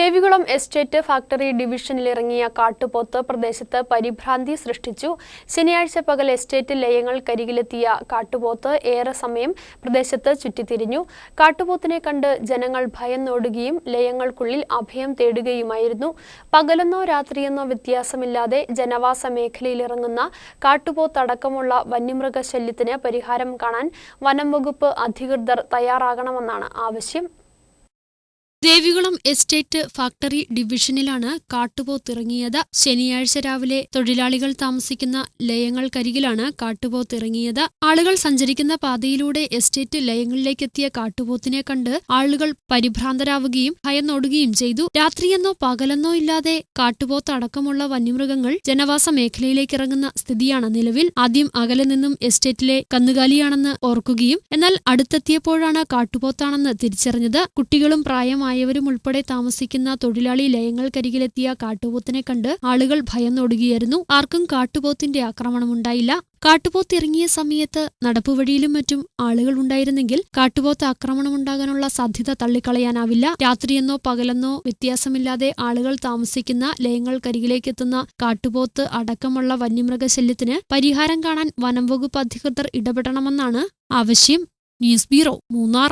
Devikulam estate factory ഡിവിഷനിലിറങ്ങിയ കാട്ടുപോത്ത് പ്രദേശത്ത് പരിഭ്രാന്തി സൃഷ്ടിച്ചു. ശനിയാഴ്ച പകൽ എസ്റ്റേറ്റ് ലയങ്ങൾക്കരികിലെത്തിയ കാട്ടുപോത്ത് ഏറെ സമയം പ്രദേശത്ത് ചുറ്റിത്തിരിഞ്ഞു. കാട്ടുപോത്തിനെ കണ്ട് ജനങ്ങൾ ഭയന്നോടുകയും ലയങ്ങൾക്കുള്ളിൽ അഭയം തേടുകയുമായിരുന്നു. പകലെന്നോ രാത്രിയെന്നോ വ്യത്യാസമില്ലാതെ ജനവാസ മേഖലയിലിറങ്ങുന്ന കാട്ടുപോത്തടക്കമുള്ള വന്യമൃഗശല്യത്തിന് പരിഹാരം കാണാൻ വനം വകുപ്പ് അധികൃതർ തയ്യാറാകണമെന്നാണ് ആവശ്യം. ദേവികുളം എസ്റ്റേറ്റ് ഫാക്ടറി ഡിവിഷനിലാണ് കാട്ടുപോത്തിറങ്ങിയത് ശനിയാഴ്ച രാവിലെ തൊഴിലാളികൾ താമസിക്കുന്ന ലയങ്ങൾക്കരികിലാണ് കാട്ടുപോത്തിറങ്ങിയത് ആളുകൾ സഞ്ചരിക്കുന്ന പാതയിലൂടെ എസ്റ്റേറ്റ് ലയങ്ങളിലേക്കെത്തിയ കാട്ടുപോത്തിനെ കണ്ട് ആളുകൾ പരിഭ്രാന്തരാവുകയും ഭയന്നോടുകയും ചെയ്തു. രാത്രിയെന്നോ പകലെന്നോ ഇല്ലാതെ കാട്ടുപോത്ത് അടക്കമുള്ള വന്യമൃഗങ്ങൾ ജനവാസ മേഖലയിലേക്ക് ഇറങ്ങുന്ന സ്ഥിതിയാണ് നിലവിൽ. ആദ്യം അകലെ നിന്നും എസ്റ്റേറ്റിലെ കന്നുകാലിയാണെന്ന് ഓർക്കുകയും എന്നാൽ അടുത്തെത്തിയപ്പോഴാണ് കാട്ടുപോത്താണെന്ന് തിരിച്ചറിഞ്ഞത്. കുട്ടികളും പ്രായമായവരും ഉൾപ്പെടെ താമസിക്കുന്ന തൊഴിലാളി ലയങ്ങൾക്കരികിലെത്തിയ കാട്ടുപോത്തിനെ കണ്ട് ആളുകൾ ഭയന്നോടുകയായിരുന്നു ആർക്കും കാട്ടുപോത്തിന്റെ ആക്രമണമുണ്ടായില്ല. കാട്ടുപോത്ത് ഇറങ്ങിയ സമയത്ത് നടപ്പുവഴിയിലും മറ്റും ആളുകൾ ഉണ്ടായിരുന്നെങ്കിൽ കാട്ടുപോത്ത് ആക്രമണമുണ്ടാകാനുള്ള സാധ്യത തള്ളിക്കളയാനാവില്ല. രാത്രിയെന്നോ പകലെന്നോ വ്യത്യാസമില്ലാതെ ആളുകൾ താമസിക്കുന്ന ലയങ്ങൾക്കരികിലേക്കെത്തുന്ന കാട്ടുപോത്ത് അടക്കമുള്ള വന്യമൃഗശല്യത്തിന് പരിഹാരം കാണാൻ വനംവകുപ്പ് അധികൃതർ ഇടപെടണമെന്നാണ് ആവശ്യം. News bureau Munnar.